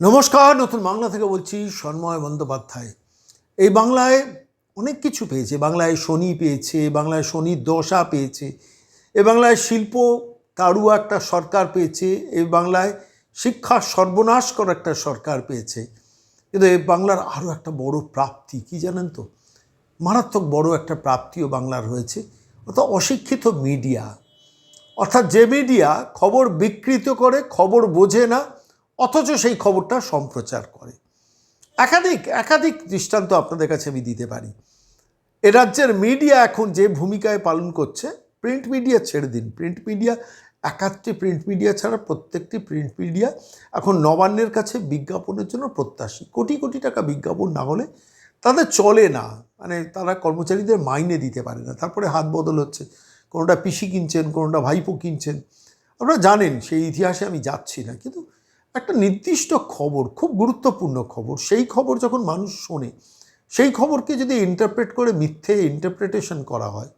নমস্কার, নতুন বাংলা থেকে বলছি সন্ময় বন্দ্যোপাধ্যায়। এই বাংলায় অনেক কিছু পেয়েছে। বাংলায় শনি পেয়েছে বাংলায় শনির দশা পেয়েছে এ বাংলায় শিল্প তারুয়া একটা সরকার পেয়েছে, এই বাংলায় শিক্ষা সর্বনাশ করা একটা সরকার পেয়েছে। কিন্তু এই বাংলার আরও একটা বড় প্রাপ্তি, কি জানেন তো? মারাত্মক বড় একটা প্রাপ্তিও বাংলার হয়েছে। অর্থাৎ অশিক্ষিত মিডিয়া, অর্থাৎ যে মিডিয়া খবর বিকৃত করে, খবর বোঝে না অথচ সেই খবরটা সম্প্রচার করে। একাধিক একাধিক দৃষ্টান্ত আপনাদের কাছে আমি দিতে পারি। এ রাজ্যের মিডিয়া এখন যে ভূমিকায় পালন করছে প্রিন্ট মিডিয়া ছেড়ে দিন। প্রিন্ট মিডিয়া একাত্রে প্রিন্ট মিডিয়া ছাড়া প্রত্যেকটি প্রিন্ট মিডিয়া এখন নবান্নের কাছে বিজ্ঞাপনের জন্য প্রত্যাশী। কোটি কোটি টাকা বিজ্ঞাপন না হলে তাদের চলে না। মানে তারা কর্মচারীদের মাইনে দিতে পারে না। তারপরে হাত বদল হচ্ছে। কোনোটা পিসি কিনছেন, কোনোটা ভাইপো কিনছেন। আপনারা জানেন, সেই ইতিহাসে আমি যাচ্ছি না। কিন্তু একটা নির্দিষ্ট খবর, খুব গুরুত্বপূর্ণ খবর, সেই খবর যখন মানুষ শোনে, সেই খবরকে যদি ইন্টারপ্রেট করে মিথ্যে ইন্টারপ্রিটেশন করা হয়,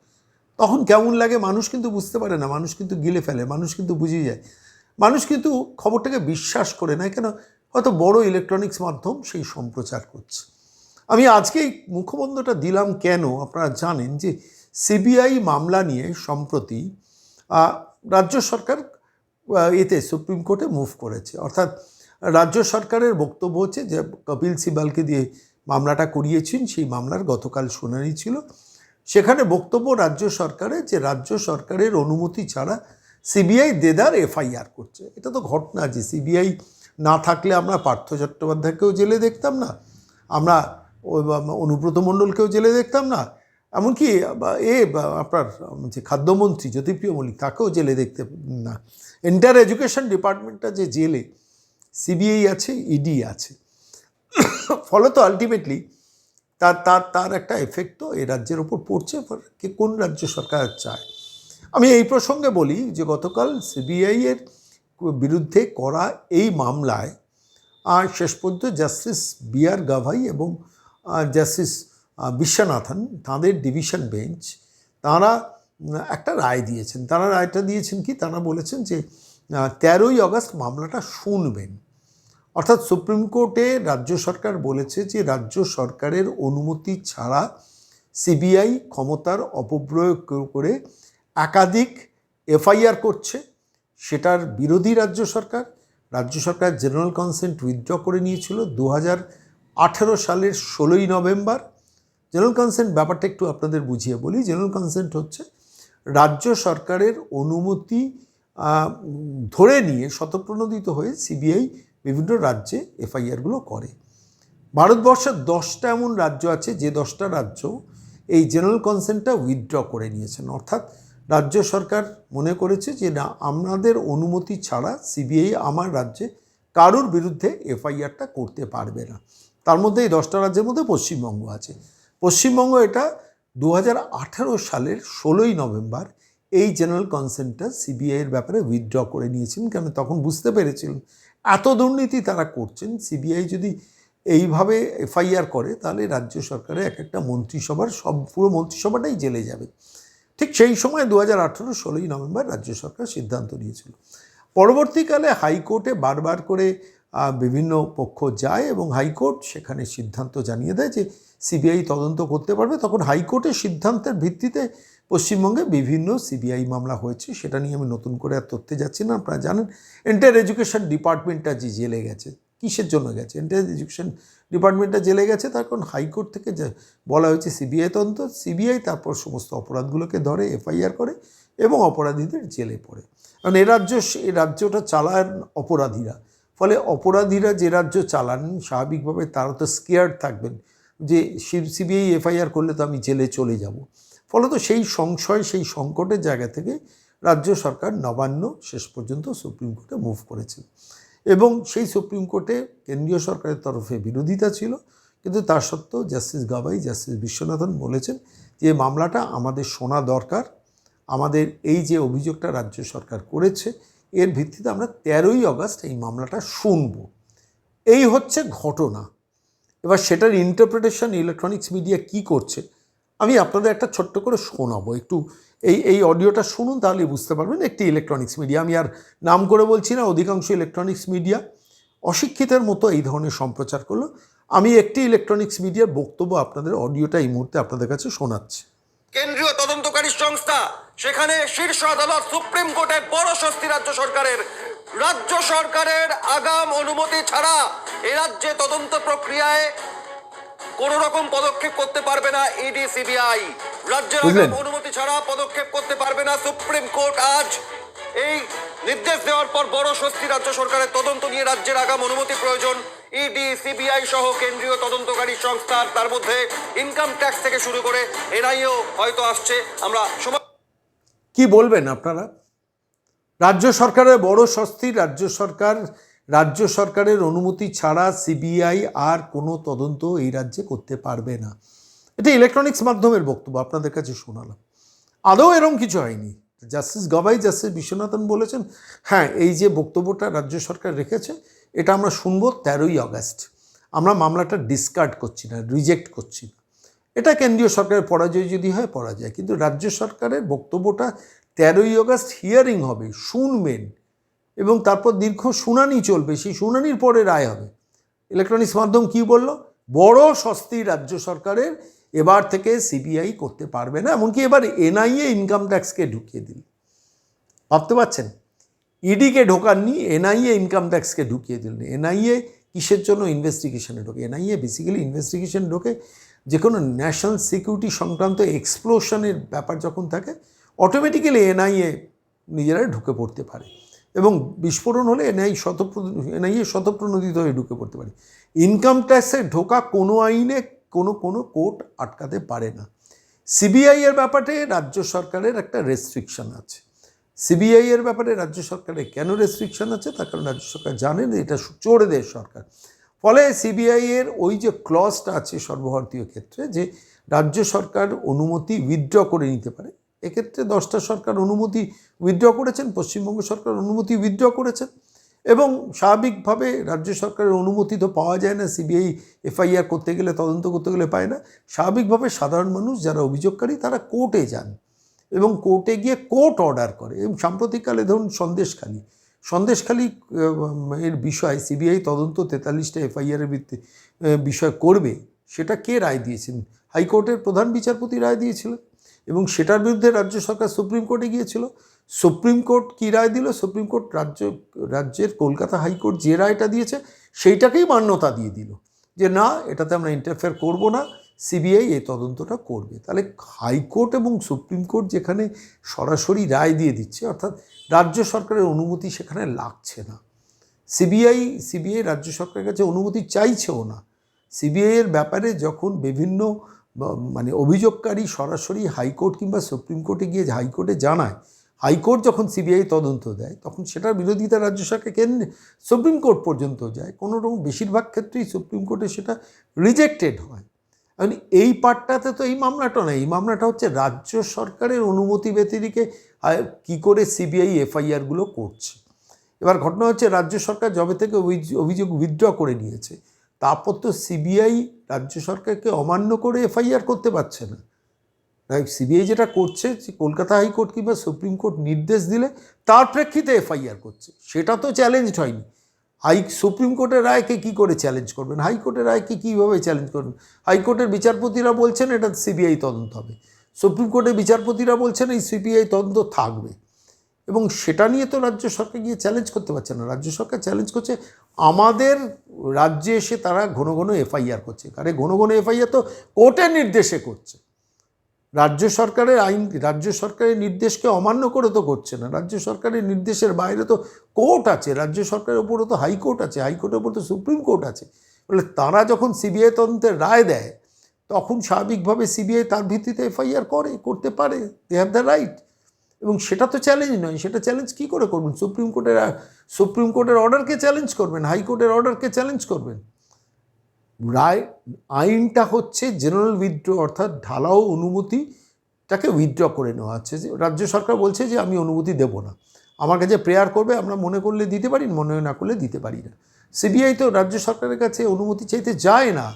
তখন কেমন লাগে মানুষ কিন্তু বুঝতে পারে না, মানুষ কিন্তু গিলে ফেলে, মানুষ কিন্তু বুঝিয়ে যায়। মানুষ কিন্তু খবরটাকে বিশ্বাস করে না, কেন? হয়তো বড় ইলেকট্রনিক্স মাধ্যম সেই সম্প্রচার করছে। আমি আজকে এই মুখবন্ধটা দিলাম কেন? আপনারা জানেন যে সিবিআই মামলা নিয়ে সম্প্রতি রাজ্য সরকার এতে সুপ্রিম কোর্টে মুভ করেছে। অর্থাৎ রাজ্য সরকারের বক্তব্য হচ্ছে যে, কপিল সিবালকে দিয়ে মামলাটা করিয়েছেন, সেই মামলার গতকাল শুনানি ছিল। সেখানে বক্তব্য রাজ্য সরকারের যে, রাজ্য সরকারের অনুমতি ছাড়া সিবিআই দেদার এফআইআর করছে। এটা তো ঘটনা যে, সিবিআই না থাকলে আমরা পার্থ চট্টোপাধ্যায়কেও জেলে দেখতাম না, আমরা অনুব্রত মণ্ডলকেও জেলে দেখতাম না এমনকি এ আপনার যে খাদ্যমন্ত্রী জ্যোতিপ্রিয় মল্লিক, তাকেও জেলে দেখতে না। এন্টার এডুকেশন ডিপার্টমেন্টটা যে জেলে, সিবিআই আছে ইডি আছে। ফলত আলটিমেটলি তার তার তার একটা এফেক্ট তো এই রাজ্যের ওপর পড়ছে কে কোন রাজ্য সরকার চায়। আমি এই প্রসঙ্গে বলি যে গতকাল সিবিআই এর বিরুদ্ধে করা এই মামলায় আর শেষ পর্যন্ত জাস্টিস বি আর গাভাই এবং জাস্টিস বিশ্বনাথন, তাঁদের ডিভিশন বেঞ্চ, তারা একটা রায় দিয়েছেন। তারা রায়টা দিয়েছেন কি? তারা বলেছেন যে তেরোই আগস্ট মামলাটা শুনবেন। অর্থাৎ সুপ্রিম কোর্টে রাজ্য সরকার বলেছে যে, রাজ্য সরকারের অনুমতি ছাড়া সিবিআই ক্ষমতার অপপ্রয়োগ করে একাধিক এফআইআর করছে। সেটার বিরোধী রাজ্য সরকার রাজ্য সরকার জেনারেল কনসেন্ট উইথড্র করে নিয়েছিল দু হাজার আঠেরো সালের ষোলোই নভেম্বর। জেনারেল কনসেন্ট ব্যাপারটা একটু আপনাদের বুঝিয়ে বলি। জেনারেল কনসেন্ট হচ্ছে রাজ্য সরকারের অনুমতি ধরে নিয়ে শতপ্রণোদিত হয়ে সিবিআই বিভিন্ন রাজ্যে এফআইআরগুলো করে। ভারতবর্ষের দশটা এমন রাজ্য আছে, যে দশটা রাজ্য এই জেনারেল কনসেন্টটা উইথড্র করে নিয়েছেন। অর্থাৎ রাজ্য সরকার মনে করেছে যে, না, আমাদের অনুমতি ছাড়া সিবিআই আমার রাজ্যে কারোর বিরুদ্ধে এফআইআরটা করতে পারবে না। তার মধ্যে এই দশটা রাজ্যের মধ্যে পশ্চিমবঙ্গ আছে। পশ্চিমবঙ্গ এটা দু হাজার আঠেরো সালের ষোলোই নভেম্বর এই জেনারেল কনসেন্টটা সিবিআইয়ের ব্যাপারে উইথড্র করে নিয়েছেন কেন তখন বুঝতে পেরেছিলেন এত দুর্নীতি তারা করছেন সিবিআই যদি এইভাবে এফআইআর করে, তাহলে রাজ্য সরকারের এক একটা মন্ত্রিসভার সব, পুরো মন্ত্রিসভাটাই জেলে যাবে। ঠিক সেই সময় দু হাজার আঠেরো ষোলোই নভেম্বর রাজ্য সরকার সিদ্ধান্ত নিয়েছিল। পরবর্তীকালে হাইকোর্টে বারবার করে বিভিন্ন পক্ষ যায় এবং হাইকোর্ট সেখানে সিদ্ধান্ত জানিয়ে দেয় যে সিবিআই তদন্ত করতে পারবে। তখন হাইকোর্টের সিদ্ধান্তের ভিত্তিতে পশ্চিমবঙ্গে বিভিন্ন সিবিআই মামলা হয়েছে। সেটা নিয়ে আমি নতুন করে আর তথ্যে যাচ্ছি না। আপনারা জানেন এন্টার এডুকেশন ডিপার্টমেন্টটা যে জেলে গেছে, কিসের জন্য গেছে? এন্টার এডুকেশন ডিপার্টমেন্টটা জেলে গেছে, তার কারণ হাইকোর্ট থেকে যে বলা হয়েছে সিবিআই তদন্ত, সিবিআই তারপর সমস্ত অপরাধগুলোকে ধরে, এফআইআর করে এবং অপরাধীদের জেলে পড়ে। কারণ এ রাজ্য এই রাজ্যটা চালায় অপরাধীরা। ফলে অপরাধীরা যে রাজ্য চালান, স্বাভাবিকভাবে তারা তো স্কেয়ার্ড থাকবেন যে সিবিআই এফআইআর করলে তো আমি জেলে চলে যাব। ফলত সেই সংশয়, সেই সংকটের জায়গা থেকে রাজ্য সরকার নবান্ন শেষ পর্যন্ত সুপ্রিম কোর্টে মুভ করেছে। এবং সেই সুপ্রিম কোর্টে কেন্দ্রীয় সরকারের তরফে বিরোধিতা ছিল, কিন্তু তা সত্ত্বেও জাস্টিস গাবাই জাস্টিস বিশ্বনাথন বলেছেন যে মামলাটা আমাদের শোনা দরকার। আমাদের এই যে অভিযোগটা রাজ্য সরকার করেছে এর ভিত্তিতে আমরা তেরোই আগস্ট এই মামলাটা শুনব। এই হচ্ছে ঘটনা। এবার সেটার ইন্টারপ্রিটেশন ইলেকট্রনিক্স মিডিয়া কি করছে, আমি আপনাদের একটা ছোট্ট করে শোনাবো। একটু এই এই অডিওটা শুনুন, তাহলে বুঝতে পারবেন একটি ইলেকট্রনিক্স মিডিয়া আমি আর নাম করে বলছি না, অধিকাংশ ইলেকট্রনিক্স মিডিয়া অশিক্ষিতের মতো এই ধরনের সম্প্রচার করল। আমি একটি ইলেকট্রনিক্স মিডিয়ার বক্তব্য আপনাদের অডিওটা এই মুহূর্তে আপনাদের কাছে শোনাচ্ছি। কেন্দ্রীয় তদন্তকারী সংস্থা সেখানে শীর্ষ আদালত সুপ্রিম কোর্টের বড় স্বস্তি রাজ্য সরকারের রাজ্য সরকারের আগাম অনুমতি ছাড়া এ রাজ্যে তদন্ত প্রক্রিয়ায় কোন রকম পদক্ষেপ করতে পারবে না ইডি সিবিআই। রাজ্যের আগাম অনুমতি ছাড়া পদক্ষেপ করতে পারবে না সুপ্রিম কোর্ট। আজ এই নির্দেশ দেওয়ার পর বড় স্বস্তি রাজ্য সরকারের তদন্ত নিয়ে রাজ্যের আগাম অনুমতি প্রয়োজন। ইডি সিবিআই সহ কেন্দ্রীয় তদন্তকারী সংস্থার তার মধ্যে ইনকাম ট্যাক্স থেকে শুরু করে এনআইও হয়তো আসছে। আমরা সময় কি বলবেন আপনারা? রাজ্য সরকারের বড় স্বস্তি রাজ্য সরকার, রাজ্য সরকারের অনুমতি ছাড়া সিবিআই আর কোনো তদন্ত এই রাজ্যে করতে পারবে না। এটা ইলেকট্রনিক্স মাধ্যমের বক্তব্য, আপনাদের কাছে শোনালাম। আদৌ এরকম কিছু হয়নি। জাস্টিস গবাই, জাস্টিস বিশ্বনাথন বলেছেন হ্যাঁ এই যে বক্তব্যটা রাজ্য সরকার রেখেছে, এটা আমরা শুনব তেরোই আগস্ট। আমরা মামলাটা ডিসকার্ড করছি না রিজেক্ট করছি না। এটা কেন্দ্রীয় সরকারের পরাজয় যদি হয়, পরাজয়। কিন্তু রাজ্য সরকারের বক্তব্যটা তেরোই আগস্ট হিয়ারিং হবে শুনবেন এবং তারপর দীর্ঘ শুনানি চলবে, সেই শুনানির পরে রায় হবে। ইলেকট্রনিক্স মাধ্যম কি বলল? বড় স্বস্তি রাজ্য সরকারের এবার থেকে সিবিআই করতে পারবে না, এমনকি এবার এনআইএ ইনকাম ট্যাক্সকে ঢুকিয়ে দিল। ভাবতে পারছেন? ইডিকে ঢোকাননি এনআইএ ইনকাম ট্যাক্সকে ঢুকিয়ে দিলেন এনআইএ কিসের জন্য ইনভেস্টিগেশনে ঢোকে? এনআইএ বেসিক্যালি ইনভেস্টিগেশন ঢোকে যে কোনো ন্যাশনাল সিকিউরিটি সংক্রান্ত এক্সপ্লোশনের ব্যাপার যখন থাকে অটোমেটিক্যালি এনআইএ নিজেরাই ঢুকে পড়তে পারে। এবং বিস্ফোরণ হলে এনআই শতপ্র এনআইএ শতপ্রণোদিত হয়ে ঢুকে পড়তে পারে। ইনকাম ট্যাক্সে ঢোকা কোনো আইনে কোনো কোনো কোর্ট আটকাতে পারে না। সিবিআই এর ব্যাপারে রাজ্য সরকারের একটা রেস্ট্রিকশন আছে। সিবিআই এর ব্যাপারে রাজ্য সরকারের কেন রেস্ট্রিকশন আছে? তার কারণ রাজ্য সরকার জানেন এটা চোরদের সরকার। ফলে সিবিআই এর ওই যে ক্লসটা আছে সর্বভারতীয় ক্ষেত্রে যে রাজ্য সরকার অনুমতি উইথড্র করে নিতে পারে, এক্ষেত্রে দশটা সরকার অনুমতি উইথড্র করেছেন, পশ্চিমবঙ্গ সরকার অনুমতি উইথড্র করেছেন এবং স্বাভাবিকভাবে রাজ্য সরকারের অনুমতি তো পাওয়া যায় না, সিবিআই, এফআইআর করতে গেলে, তদন্ত করতে গেলে পায় না। স্বাভাবিকভাবে সাধারণ মানুষ যারা অভিযোগকারী তারা কোর্টে যান এবং কোর্টে গিয়ে কোর্ট অর্ডার করে এবং সাম্প্রতিককালে ধরুন সন্দেশখালী সন্দেশখালী এর বিষয়, সিবিআই তদন্ত তেতাল্লিশটা এফআইআরের ভিত্তি বিষয় করবে, সেটা কে রায় দিয়েছেন? হাইকোর্টের প্রধান বিচারপতি রায় দিয়েছিলেন এবং সেটার বিরুদ্ধে রাজ্য সরকার সুপ্রিম কোর্টে গিয়েছিল। সুপ্রিম কোর্ট কী রায় দিল? সুপ্রিম কোর্ট রাজ্য, রাজ্যের কলকাতা হাইকোর্ট যে রায়টা দিয়েছে, সেইটাকেই মান্যতা দিয়ে দিল। যে না, এটাতে আমরা ইন্টারফেয়ার করব না সিবিআই এই তদন্তটা করবে। তাহলে হাইকোর্ট এবং সুপ্রিম কোর্ট যেখানে সরাসরি রায় দিয়ে দিচ্ছে, অর্থাৎ রাজ্য সরকারের অনুমতি সেখানে লাগছে না। সিবিআই সিবিআই রাজ্য সরকারের কাছে অনুমতি চাইছেও না। সিবিআই এর ব্যাপারে যখন বিভিন্ন মানে অভিযোগকারী সরাসরি হাইকোর্ট কিংবা সুপ্রিম কোর্টে গিয়ে হাইকোর্টে জানায়, হাইকোর্ট যখন সিবিআই তদন্ত দেয়, তখন সেটার বিরোধিতা রাজ্য সরকার কেন্দ্রে, সুপ্রিম কোর্ট পর্যন্ত যায়। কোনো রকম বেশিরভাগ ক্ষেত্রেই সুপ্রিম কোর্টে সেটা রিজেক্টেড হয়। এখন এই পার্টটাতে তো এই মামলাটা নয়, এই মামলাটা হচ্ছে রাজ্য সরকারের অনুমতি ব্যতিরিকে কী করে সিবিআই এফআইআরগুলো করছে। এবার ঘটনা হচ্ছে রাজ্য সরকার যবে থেকে অভিয- অভিযোগ উইথড্র করে নিয়েছে, তারপর তো সিবিআই রাজ্য সরকারকে অমান্য করে এফআইআর করতে পারছে না। সিবিআই যেটা করছে যে কলকাতা হাইকোর্ট কিংবা সুপ্রিম কোর্ট নির্দেশ দিলে তার প্রেক্ষিতে এফআইআর করছে, সেটা তো চ্যালেঞ্জ হয়নি। হাই, সুপ্রিম কোর্টের রায়কে কি করে চ্যালেঞ্জ করবেন? হাইকোর্টের রায়কে কীভাবে চ্যালেঞ্জ করবেন? হাইকোর্টের বিচারপতিরা বলছেন এটা সিবিআই তদন্ত হবে। সুপ্রিম কোর্টের বিচারপতিরা বলছেন এই সিবিআই তদন্ত থাকবে। এবং সেটা নিয়ে তো রাজ্য সরকার গিয়ে চ্যালেঞ্জ করতে পারছে না। রাজ্য সরকার চ্যালেঞ্জ করছে, আমাদের রাজ্যে এসে তারা ঘন ঘন এফআইআর করছে। কারণ ঘন ঘন এফআইআর তো কোর্টের নির্দেশে করছে। রাজ্য সরকারের আইন, রাজ্য সরকারের নির্দেশকে অমান্য করে তো করছে না। রাজ্য সরকারের নির্দেশের বাইরে তো কোর্ট আছে, রাজ্য সরকারের ওপরও তো হাইকোর্ট আছে হাইকোর্টের ওপর তো সুপ্রিম কোর্ট আছে। বলে তারা যখন সিবিআই তদন্তের রায় দেয়, তখন স্বাভাবিকভাবে সিবিআই তার ভিত্তিতে এফআইআর করে, করতে পারে দে হ্যাভ দ্য রাইট এবং সেটা তো চ্যালেঞ্জ নয়, সেটা চ্যালেঞ্জ কী করে করবেন? সুপ্রিম কোর্টের সুপ্রিম কোর্টের অর্ডারকে চ্যালেঞ্জ করবেন? হাইকোর্টের অর্ডারকে চ্যালেঞ্জ করবেন? রায়, আইনটা হচ্ছে জেনারেল উইথড্র অর্থাৎ ঢালাও অনুমতিটাকে উইথড্র করে নেওয়া হচ্ছে যে রাজ্য সরকার বলছে যে আমি অনুমতি দেব না। আমার কাছে প্রেয়ার করবে, আমরা মনে করলে দিতে পারি, মনে না করলে দিতে পারি না। সিবিআই তো রাজ্য সরকারের কাছে অনুমতি চাইতে যায় না।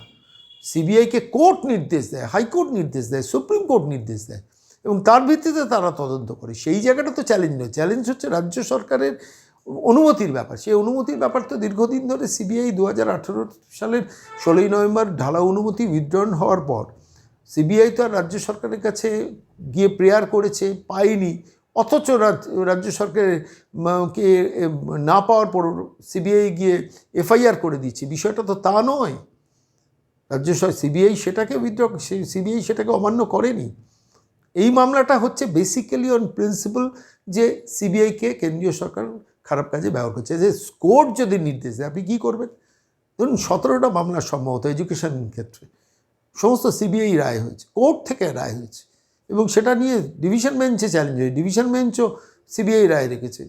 সিবিআইকে কোর্ট নির্দেশ দেয় হাইকোর্ট নির্দেশ দেয়, সুপ্রিম কোর্ট নির্দেশ দেয় এবং তার ভিত্তিতে তারা তদন্ত করে। সেই জায়গাটা তো চ্যালেঞ্জ নয়। চ্যালেঞ্জ হচ্ছে রাজ্য সরকারের অনুমতির ব্যাপার, সেই অনুমতির ব্যাপার তো দীর্ঘদিন ধরে সিবিআই দু হাজার আঠেরো সালের ষোলোই নভেম্বর ঢালা অনুমতি উইথড্রন হওয়ার পর সিবিআই তো আর রাজ্য সরকারের কাছে গিয়ে প্রেয়ার করেছে, পায়নি। অথচ রাজ্য সরকারের কে না পাওয়ার পর সিবিআই গিয়ে এফআইআর করে দিচ্ছে বিষয়টা তো তা নয়। রাজ্য সরকার সিবিআই সেটাকে উইথড্র সিবিআই সেটাকে অমান্য করেনি। এই মামলাটা হচ্ছে বেসিক্যালি অন প্রিন্সিপাল যে সিবিআইকে কেন্দ্রীয় সরকার খারাপ কাজে ব্যবহার করছে। যে কোর্ট যদি নির্দেশ দেয়, আপনি কী করবেন? ধরুন সতেরোটা মামলা সম্ভবত এডুকেশন ক্ষেত্রে। সমস্ত সিবিআই রায় হয়েছে কোর্ট থেকে রায় হয়েছে। এবং সেটা নিয়ে ডিভিশন বেঞ্চে চ্যালেঞ্জ হয়েছে। ডিভিশন বেঞ্চও সিবিআই রায় রেখেছে।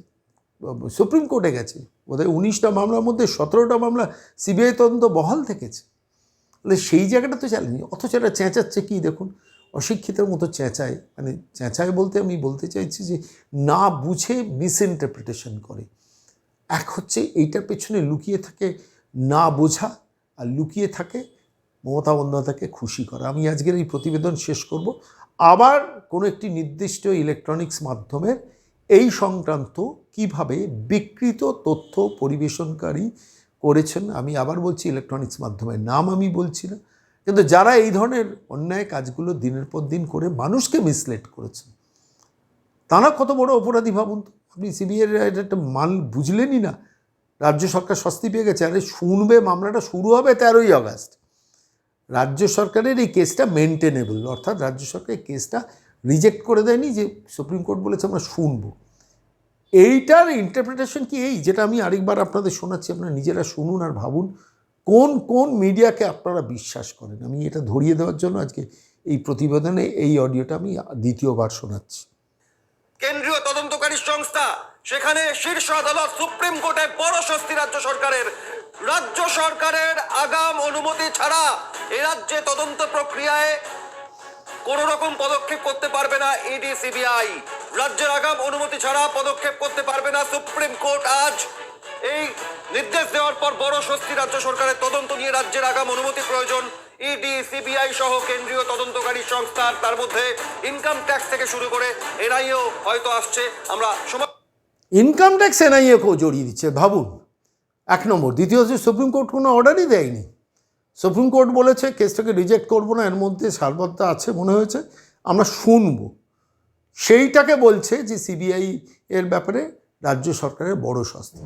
সুপ্রিম কোর্টে গেছে। বোধহয় উনিশটা মামলার মধ্যে সতেরোটা মামলা সিবিআই তদন্ত বহাল থেকেছে। তাহলে সেই জায়গাটা তো চ্যালেঞ্জ অথচ এটা চেঁচাচ্ছে কী দেখুন? অশিক্ষিতের মতো চেঁচায় মানে চেঁচায় বলতে আমি বলতে চাইছি যে না বুঝে মিসইন্টারপ্রিটেশন করে। এক হচ্ছে এইটার পেছনে লুকিয়ে থাকে না বোঝা আর লুকিয়ে থাকে মমতা বন্দ্যোপাধ্যায়কে খুশি করা। আমি আজকের এই প্রতিবেদন শেষ করব। আবার কোনো একটি নির্দিষ্ট ইলেকট্রনিক্স মাধ্যমের এই সংক্রান্ত কীভাবে বিকৃত তথ্য পরিবেশনকারী করেছেন, আমি আবার বলছি ইলেকট্রনিক্স মাধ্যমের নাম আমি বলছি না। কিন্তু যারা এই ধরনের অন্যায় কাজগুলো দিনের পর দিন করে মানুষকে মিসলেট করেছে, তারা কত বড় অপরাধী ভাবুন তো? আপনি সিবিআই একটা মান বুঝলেনই না। রাজ্য সরকার স্বস্তি পেয়ে গেছে। আরে শুনবে, মামলাটা শুরু হবে তেরোই আগস্ট। রাজ্য সরকারের এই কেসটা মেনটেনেবল অর্থাৎ রাজ্য সরকার এই কেসটা রিজেক্ট করে দেয়নি যে সুপ্রিম কোর্ট বলেছে আমরা শুনব। এইটার ইন্টারপ্রিটেশন কি এই? যেটা আমি আরেকবার আপনাদের শোনাচ্ছি, আপনারা নিজেরা শুনুন আর ভাবুন। কোন কোন মিডিয়াকে আপনারা বিশ্বাস করেন? আমি এটা ধরিয়ে দেওয়ার জন্য আজকে এই প্রতিবেদনে এই অডিওটা আমি দ্বিতীয়বার শোনাচ্ছি। কেন্দ্রীয় তদন্তকারী সংস্থা, সেখানে শীর্ষ আদালত সুপ্রিম কোর্টে বড় স্বস্তি রাজ্য সরকারের। রাজ্য সরকারের আগাম অনুমতি ছাড়া এ রাজ্যে তদন্ত প্রক্রিয়ায় কোন রকম পদক্ষেপ করতে পারবে না ইডি, সিবিআই। রাজ্যের আগাম অনুমতি ছাড়া পদক্ষেপ করতে পারবে না সুপ্রিম কোর্ট আজ। এই নির্দেশ দেওয়ার পর বড় স্বস্তি রাজ্য সরকারের তদন্ত নিয়ে রাজ্যের আগাম অনুমতি প্রয়োজন। ইডি, সিবিআই সহ কেন্দ্রীয় তদন্তকারী সংস্থার তার মধ্যে ইনকাম ট্যাক্স থেকে শুরু করে এনআইও হয়তো আসছে। আমরা ইনকাম ট্যাক্স এনআইএকেও জড়িয়ে দিচ্ছে, ভাবুন। এক নম্বর। দ্বিতীয় হচ্ছে সুপ্রিম কোর্ট কোনো অর্ডারই দেয়নি। সুপ্রিম কোর্ট বলেছে কেসটাকে রিজেক্ট করব না, এর মধ্যে সারবত্তা আছে মনে হয়েছে। আমরা শুনব। সেইটাকে বলছে যে, সিবিআই এর ব্যাপারে রাজ্য সরকারের বড় সস্তা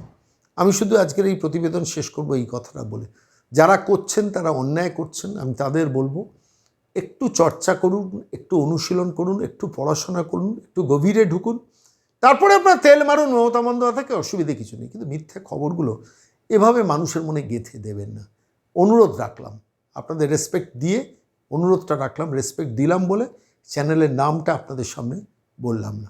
আমি শুধু আজকের এই প্রতিবেদন শেষ করব এই কথাটা বলে। যারা করছেন, তারা অন্যায় করছেন, আমি তাদের বলব, একটু চর্চা করুন, একটু অনুশীলন করুন, একটু পড়াশোনা করুন, একটু গভীরে ঢুকুন। তারপরে আপনার তেল মারুন, মমতা বন্দ্যোপাধ্যায়কে অসুবিধে কিছু নেই। কিন্তু মিথ্যে খবরগুলো এভাবে মানুষের মনে গেঁথে দেবেন না। অনুরোধ রাখলাম, আপনাদের রেসপেক্ট দিয়ে অনুরোধটা রাখলাম রেসপেক্ট দিলাম বলে চ্যানেলের নামটা আপনাদের সামনে বললাম না।